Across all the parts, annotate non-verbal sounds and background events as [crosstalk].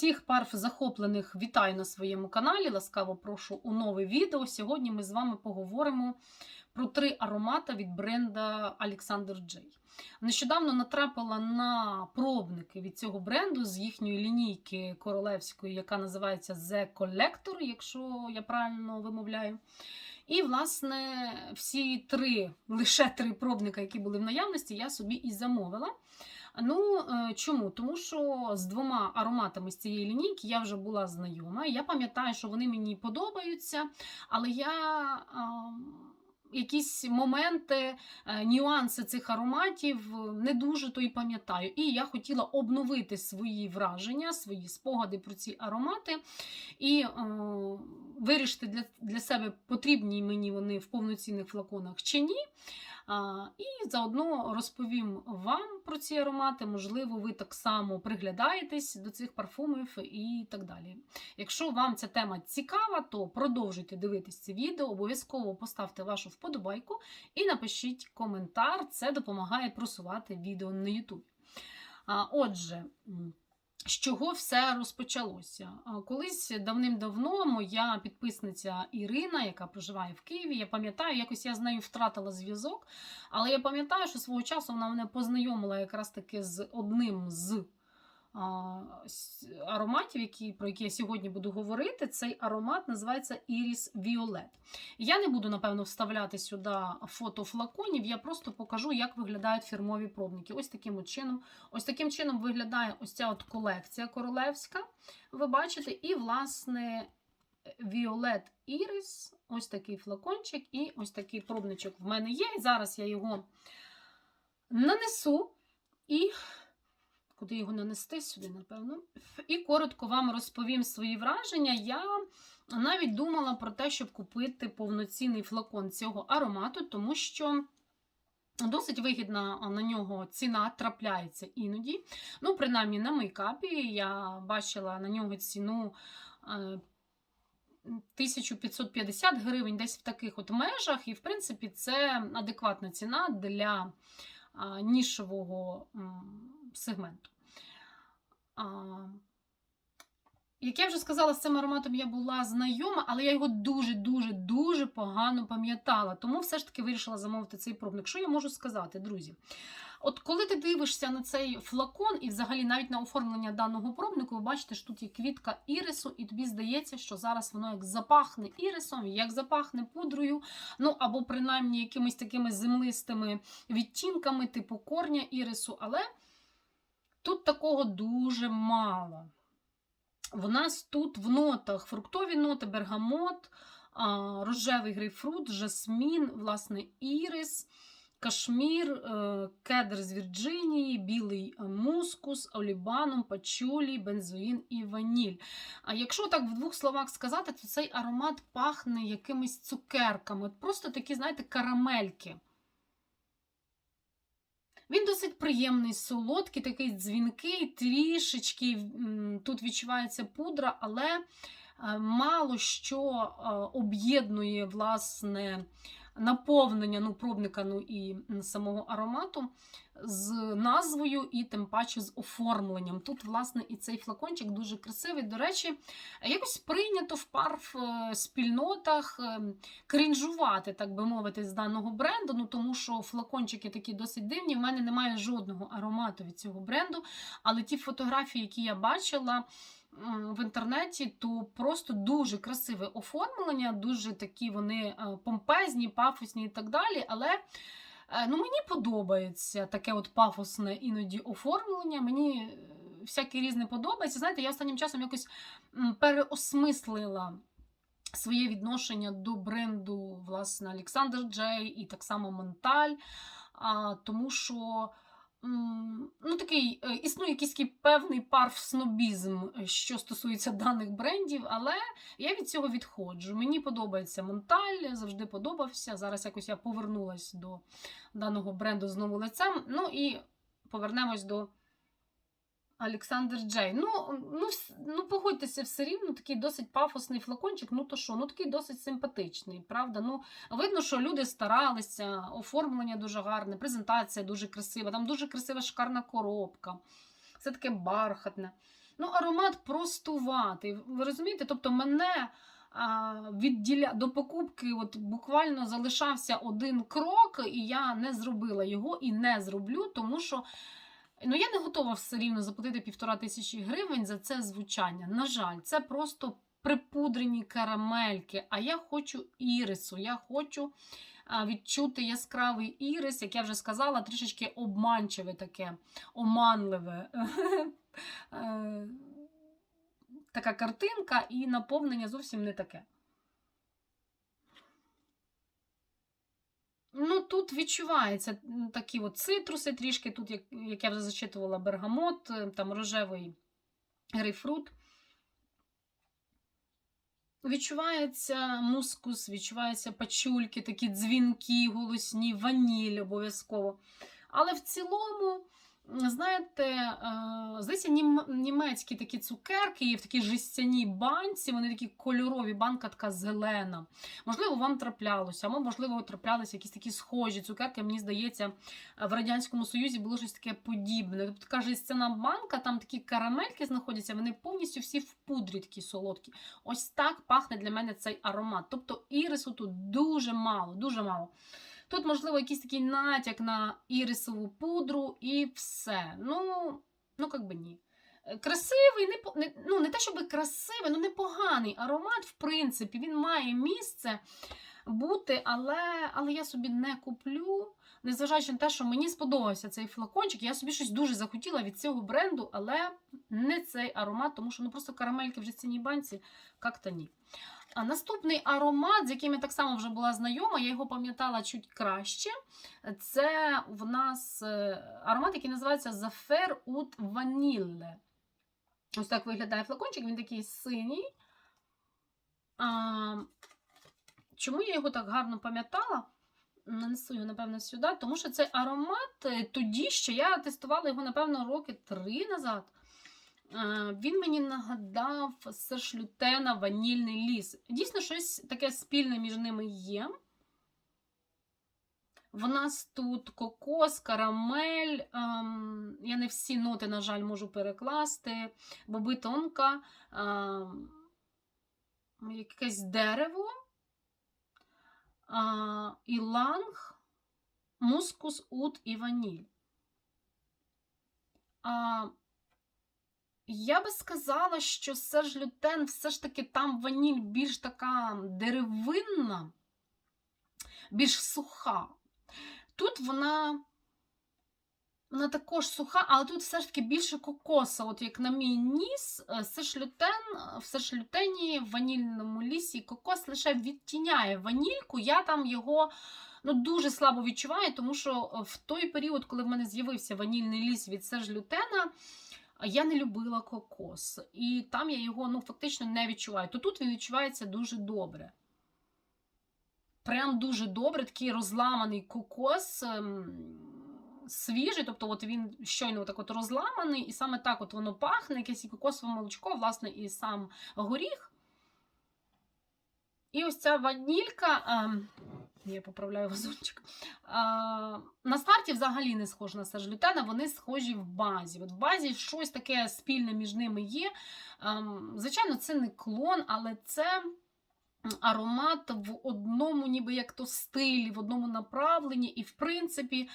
Всіх парф захоплених вітаю на своєму каналі. Ласкаво прошу у нове відео. Сьогодні ми з вами поговоримо про три аромати від бренда Alexander J. Нещодавно натрапила на пробники від цього бренду з їхньої лінійки королевської, яка називається The Collector, якщо я правильно вимовляю. І, власне, всі три, лише три пробника, які були в наявності, я собі і замовила. Ну, е, чому? Тому що з двома ароматами з цієї лінійки я вже була знайома. Я пам'ятаю, що вони мені подобаються, але я. Якісь моменти, е, нюанси цих ароматів не дуже то й пам'ятаю. І я хотіла обновити свої враження, свої спогади про ці аромати і е, вирішити для, для себе, потрібні мені вони в повноцінних флаконах чи ні. І заодно розповім вам про ці аромати. Можливо, ви так само приглядаєтесь до цих парфумів і так далі. Якщо вам ця тема цікава, то продовжуйте дивитись це відео, обов'язково поставте вашу вподобайку і напишіть коментар. Це допомагає просувати відео на YouTube. Отже. З чого все розпочалося? Колись давним-давно моя підписниця Ірина, яка проживає в Києві, я пам'ятаю, якось я з нею втратила зв'язок, але я пам'ятаю, що свого часу вона мене познайомила якраз таки з одним з ароматів, які, про які я сьогодні буду говорити. Цей аромат називається Iris Violet. Я не буду, напевно, вставляти сюди фото флаконів, я просто покажу, як виглядають фірмові пробники. Ось таким от чином. Ось таким чином виглядає ось ця от колекція королевська. Ви бачите, і, власне, Violet Iris, ось такий флакончик, і ось такий пробничок в мене є. І зараз я його нанесу і. Куди його нанести сюди, напевно. І коротко вам розповім свої враження. Я навіть думала про те, щоб купити повноцінний флакон цього аромату, тому що досить вигідна на нього ціна трапляється іноді. Ну, принаймні на мейкапі я бачила на нього ціну. е, 1550 гривень десь в таких от межах, і, в принципі, це адекватна ціна для нішового сегменту. Як я вже сказала, з цим ароматом я була знайома, але я його дуже-дуже дуже погано пам'ятала. Тому все ж таки вирішила замовити цей пробник. Що я можу сказати, друзі? От коли ти дивишся на цей флакон, і взагалі навіть на оформлення даного пробнику, ви бачите, що тут є квітка ірису, і тобі здається, що зараз воно як запахне ірисом, як запахне пудрою, ну або принаймні якимись такими землистими відтінками, типу корня ірису. Але тут такого дуже мало. В нас тут в нотах фруктові ноти, бергамот, рожевий грейпфрут, жасмін, власне, ірис, кашмір, е, кедр з Вірджинії, білий мускус, олібанум, пачулі, бензоїн і ваніль. А якщо так в двох словах сказати, то цей аромат пахне якимись цукерками. От просто такі, знаєте, карамельки. Він досить приємний, солодкий, такий дзвінкий, трішечки тут відчувається пудра, але е, мало що е, об'єднує власне наповнення ну, пробника ну, і самого аромату з назвою і тим паче з оформленням. Тут, власне, і цей флакончик дуже красивий. До речі, якось прийнято в парф е, спільнотах е, крінжувати, так би мовити, з даного бренду, ну тому що флакончики такі досить дивні. В мене немає жодного аромату від цього бренду, але ті фотографії, які я бачила. В інтернеті то просто дуже красиве оформлення, дуже такі вони е, помпезні, пафосні і так далі. Але е, ну, мені подобається таке от пафосне іноді оформлення. Мені е, всяке різне подобається. Знаєте, я останнім часом якось переосмислила своє відношення до бренду, власне, Alexander J і так само Монталь. А, тому що ну, такий, е, існує якийсь такий певний парф-снобізм, е, що стосується даних брендів, але я від цього відходжу. Мені подобається Монталь, завжди подобався. Зараз якось я повернулася до даного бренду знову лицем. Ну і повернемось до Олександр Джей. Ну, ну, ну, погодьтеся, все рівно такий досить пафосний флакончик. Ну то що, ну такий досить симпатичний, правда? Ну, видно, що люди старалися, оформлення дуже гарне, презентація дуже красива, там дуже красива шикарна коробка. це таке бархатне. Ну, аромат простуватий. Ви розумієте? Тобто мене а, відділя... до покупки от буквально залишався один крок, і я не зробила його і не зроблю, тому що ну, я не готова все рівно заплатити півтора тисячі гривень за це звучання. На жаль, це просто припудрені карамельки. А я хочу ірису, я хочу відчути яскравий ірис, як я вже сказала, трішечки обманчиве таке, оманливе. [laughs] Е, Така картинка, і наповнення зовсім не таке. Ну, тут відчувається такі от цитруси трішки, тут, як, як я вже зачитувала, бергамот, е, там рожевий грейпфрут. Відчувається мускус, відчуваються пачульки, такі дзвінки, голосні, ваніль обов'язково. Але в цілому, знаєте, е, здається, німецькі такі цукерки є в такій жестяній банці, вони такі кольорові, банка така зелена. Можливо, вам траплялося, або, можливо, траплялися якісь такі схожі цукерки. Мені здається, в Радянському Союзі було щось таке подібне. Тобто така жестяна банка, там такі карамельки знаходяться, вони повністю всі в пудрі такі солодкі. Ось так пахне для мене цей аромат. Тобто ірису тут дуже мало, дуже мало. Тут, можливо, якийсь такий натяк на ірисову пудру і все. Ну, ну як би ні. Е, Красивий, не, не, ну, не те, щоб красивий, ну непоганий аромат, в принципі, він має місце бути, але, але я собі не куплю. Незважаючи на те, що мені сподобався цей флакончик, я собі щось дуже захотіла від цього бренду, але не цей аромат, тому що ну просто карамельки в жестяній банці як-то ні. А наступний аромат, з яким я так само вже була знайома, я його пам'ятала чуть краще. Це в нас е, аромат, який називається Зафер Ут Ванілле. Ось так виглядає флакончик, він такий синій. А, чому я його так гарно пам'ятала? Нанесу його, напевно, сюди, тому що цей аромат е, тоді ще я тестувала його, напевно, роки три назад. Е, Він мені нагадав Сершлютена ванільний ліс. Дійсно, щось таке спільне між ними є. В нас тут кокос, карамель. Ем, я не всі ноти, на жаль, можу перекласти. Боби тонка, ем, якесь дерево, іланг, мускус, ут і ваніль. А, я би сказала, що Серж Лютен все ж таки там ваніль більш така деревинна, більш суха. Тут вона, вона також суха, але тут все ж таки більше кокоса. От як на мій ніс, е, Серж Лютен, в Серж Лютені в ванільному лісі кокос лише відтіняє ванільку. Я там його ну, дуже слабо відчуваю, тому що е, в той період, коли в мене з'явився ванільний ліс від Серж Лютена, я не любила кокос. І там я його ну, фактично не відчуваю. То тут він відчувається дуже добре. Прям дуже добре, такий розламаний кокос, ем, свіжий, тобто от він щойно так от розламаний, і саме так от воно пахне, якесь кокосове молочко, власне, і сам горіх. І ось ця ванілька, ем, я поправляю вазончик. Е, на старті взагалі не схожа на сержлютена, вони схожі в базі. От в базі щось таке спільне між ними є. Ем, звичайно, це не клон, але це аромат в одному, ніби як то стилі, в одному направленні. І, в принципі,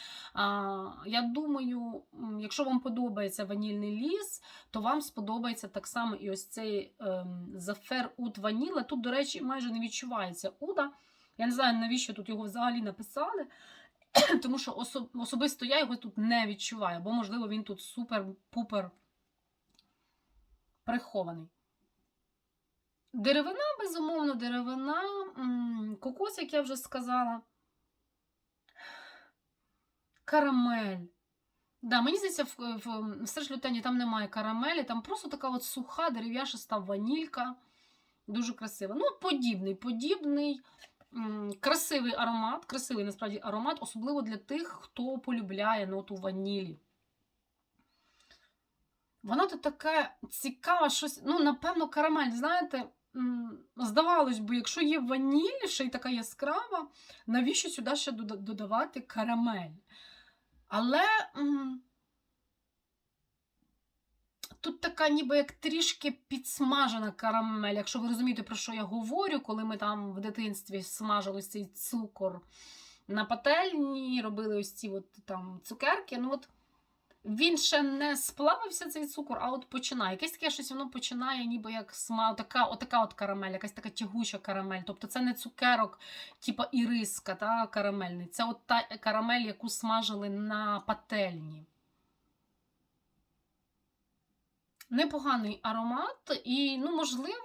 я думаю, якщо вам подобається ванільний ліс, то вам сподобається так само і ось цей ем, зафер ут ваніла. Тут, до речі, майже не відчувається уда. Я не знаю, навіщо тут його взагалі написали. [clears throat] Тому що особисто я його тут не відчуваю, бо, можливо, він тут супер-пупер прихований. Деревина, безумовно, деревина, кокос, як я вже сказала. Карамель. Да, мені здається, в, в, в Серж-Лютені там немає карамелі, там просто така от суха дерев'яшиста ванілька. Дуже красива. Ну, подібний, подібний, красивий аромат, красивий насправді аромат, особливо для тих, хто полюбляє ноту ванілі. Вона тут така цікава, щось, ну, напевно, карамель, знаєте, здавалось би, якщо є ваніль, ще й така яскрава, навіщо сюди ще додавати карамель? Але Тут така ніби як трішки підсмажена карамель. Якщо ви розумієте, про що я говорю, коли ми там в дитинстві смажили цей цукор на пательні, робили ось ці от там цукерки. Ну от він ще не сплавився цей цукор, а от починає. Якесь таке щось воно починає, ніби як сма, отака, отака от карамель, якась така тягуча карамель. Тобто це не цукерок, типа іриска, та карамельний. Це от та карамель, яку смажили на пательні. Непоганий аромат, і, ну, можливо,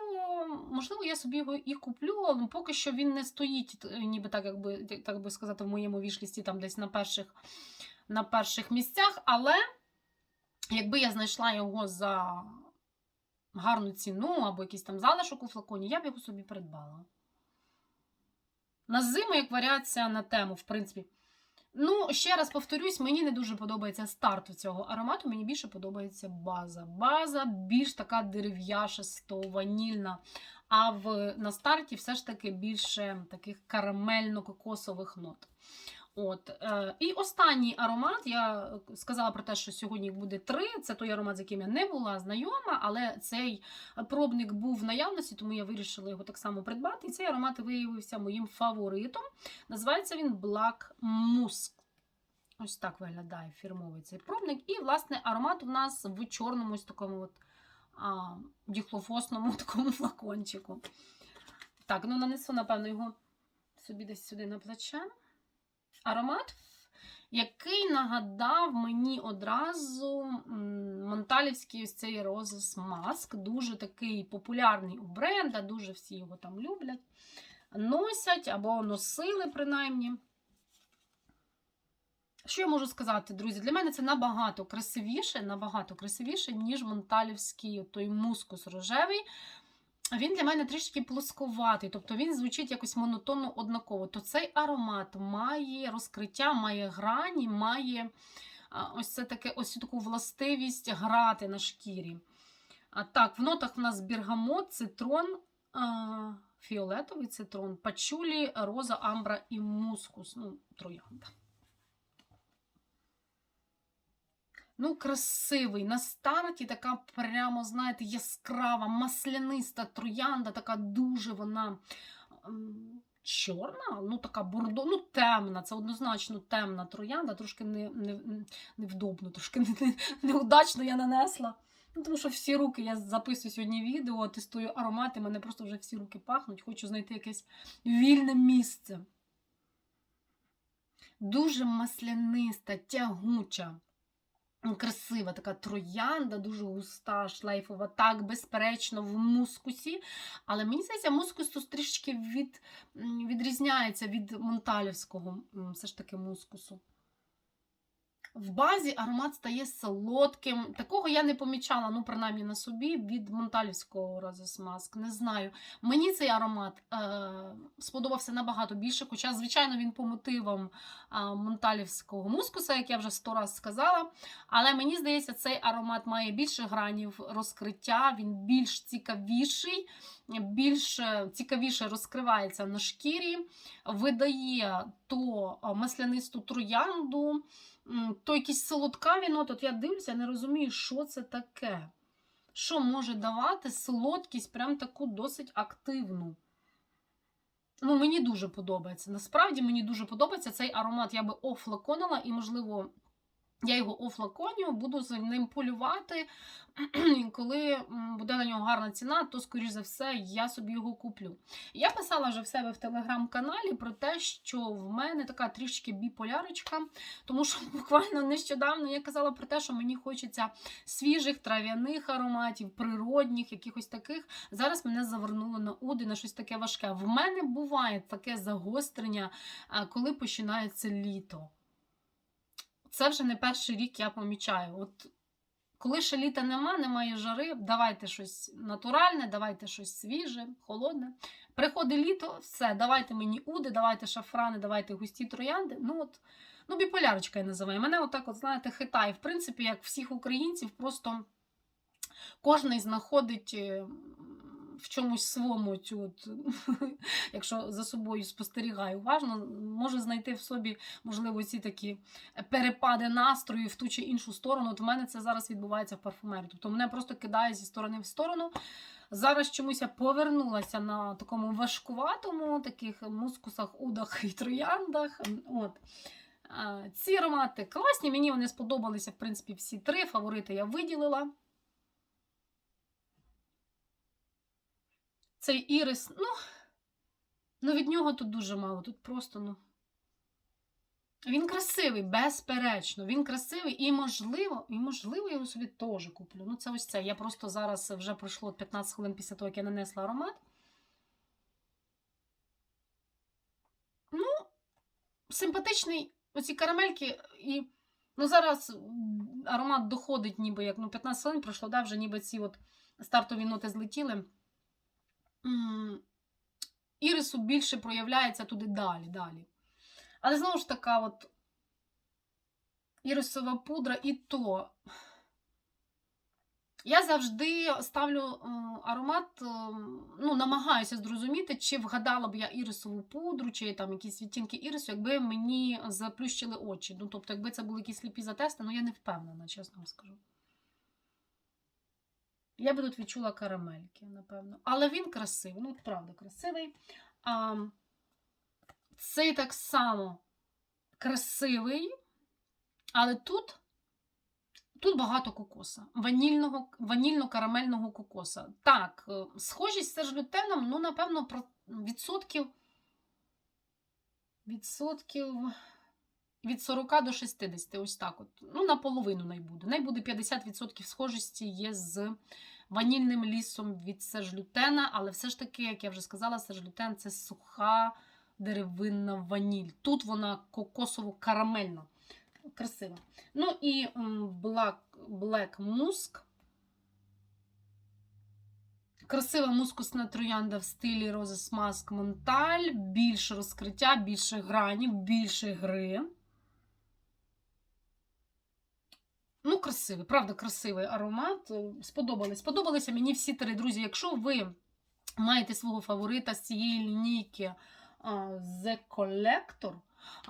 можливо, я собі його і куплю, але поки що він не стоїть, е, ніби так, якби, так би сказати, в моєму вішлісті там десь на перших, на перших місцях. Але якби я знайшла його за гарну ціну або якийсь там залишок у флаконі, я б його собі придбала. На зиму, як варіація на тему, в принципі. Ну, ще раз повторюсь, мені не дуже подобається старт цього аромату, мені більше подобається база. База більш така дерев'яшисто, ванільна. А в, на старті все ж таки більше таких карамельно-кокосових нот. От. Е, І останній аромат, я сказала про те, що сьогодні їх буде три. Це той аромат, з яким я не була знайома, але цей пробник був в наявності, тому я вирішила його так само придбати. І цей аромат виявився моїм фаворитом. Називається він Black Musk. Ось так виглядає фірмовий цей пробник. І, власне, аромат у нас в чорному ось такому от, а, діхлофосному [laughs] такому флакончику. Так, ну нанесу, напевно, його собі десь сюди на плече. Аромат, який нагадав мені одразу Монталівський ось цей Roses Mask. Дуже такий популярний у бренда, дуже всі його там люблять, носять або носили, принаймні. Що я можу сказати, друзі? Для мене це набагато красивіше, набагато красивіше, ніж Монталівський той мускус рожевий. Він для мене трішки плосковатий, тобто він звучить якось монотонно однаково. То цей аромат має розкриття, має грані, має ось це таке, ось таку властивість грати на шкірі. А так, в нотах в нас бергамот, цитрон, фіолетовий цитрон, пачулі, роза, амбра і мускус. Ну, троянда. Ну, красивий. На старті така прямо, знаєте, яскрава, масляниста троянда, така дуже вона чорна, ну така бордо, ну темна. Це однозначно темна троянда, трошки не, не, невдобно, трошки не, не, неудачно я нанесла. Ну, Тому що всі руки, я записую сьогодні відео, тестую аромати, мене просто вже всі руки пахнуть, хочу знайти якесь вільне місце. Дуже масляниста, тягуча. Красива така троянда, дуже густа, шлейфова, так, безперечно, в мускусі. Але мені здається, мускус тут трішечки від, відрізняється від монталівського все ж таки мускусу. В базі аромат стає солодким. Такого я не помічала, ну, принаймні на собі, від Монталівського Розесмаск. Не знаю. Мені цей аромат е, сподобався набагато більше, хоча, звичайно, він по мотивам е, Монталівського мускуса, як я вже сто раз сказала. Але мені здається, цей аромат має більше гранів розкриття, він більш цікавіший, більш цікавіше розкривається на шкірі, видає то маслянисту троянду то якісь солодкаві ноти. От я дивлюся, не розумію, що це таке. Що може давати солодкість, прям таку досить активну. Ну, Мені дуже подобається. Насправді мені дуже подобається цей аромат. Я би офлаконила, і, можливо, я його офлаконю, буду з ним полювати. Коли буде на нього гарна ціна, то, скоріш за все, я собі його куплю. Я писала вже в себе в телеграм-каналі про те, що в мене така трішки біполярочка, тому що [laughs] буквально нещодавно я казала про те, що мені хочеться свіжих трав'яних ароматів, природних, якихось таких. Зараз мене завернуло на уди на щось таке важке. В мене буває таке загострення, коли починається літо. Це вже не перший рік я помічаю. От коли ще літа нема, немає жари, давайте щось натуральне, давайте щось свіже, холодне. Приходить літо, все, давайте мені уди, давайте шафрани, давайте густі троянди. Ну от, ну біполярочка я називаю. Мене отак, от, знаєте, хитає. В принципі, як всіх українців, просто кожен знаходить в чомусь своєму, цю [laughs] якщо за собою спостерігаю уважно, може знайти в собі, можливо, ці такі перепади настрою в ту чи іншу сторону. От в мене це зараз відбувається в парфумерії. Тобто мене просто кидає зі сторони в сторону. Зараз чомусь я повернулася на такому важкуватому, таких мускусах, удах і трояндах. От. Ці аромати класні, мені вони сподобалися, в принципі, всі три. Фаворити я виділила. Цей ірис, ну, ну від нього тут дуже мало. Тут просто, ну. Він красивий, безперечно. Він красивий і, можливо, і, можливо, я його собі теж куплю. Ну, це ось це. Я просто зараз вже пройшло 15 хвилин після того, як я нанесла аромат. Ну, симпатичний. Оці карамельки і. Ну, зараз аромат доходить, ніби як ну, 15 хвилин пройшло, да, вже ніби ці от стартові ноти злетіли. Ірису більше проявляється туди далі, далі. Але знову ж така, от ірисова пудра і то. Я завжди ставлю е, аромат, е, ну, намагаюся зрозуміти, чи вгадала б я ірисову пудру, чи там якісь відтінки ірису, якби мені заплющили очі. Ну, тобто, якби це були якісь сліпі затести, ну я не впевнена, чесно вам скажу. Я би тут відчула карамельки, напевно. Але він красивий, ну, правда, красивий. А, цей так само красивий, але тут, тут багато кокоса. Ванільного, ванільно-карамельного кокоса. Так, е, схожість з сержлютеном, ну, напевно, відсотків. Відсотків від 40 до 60, ось так от. Ну, наполовину найбуде. Найбуде 50% схожості є з ванільним лісом від сержлютена, але все ж таки, як я вже сказала, сержлютен це суха деревинна ваніль. Тут вона кокосово-карамельна. Красива. Ну і Black, Black Musk. Красива мускусна троянда в стилі Roses Mask Монталь. Більше розкриття, більше гранів, більше гри. Ну, красивий, правда, красивий аромат. Е, Сподобались. Сподобалися мені всі три друзі. Якщо ви маєте свого фаворита з цієї лінійки The Collector,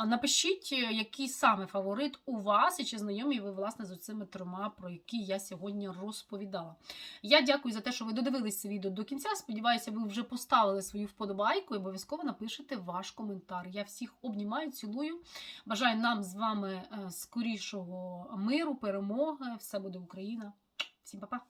напишіть, е, який саме фаворит у вас, і чи знайомі ви, власне, з цими трьома, про які я сьогодні розповідала. Я дякую за те, що ви додивились це відео до кінця. Сподіваюся, ви вже поставили свою вподобайку і обов'язково напишете ваш коментар. Я всіх обнімаю, цілую. Бажаю нам з вами е, скорішого миру, перемоги. Все буде Україна. Всім па-па!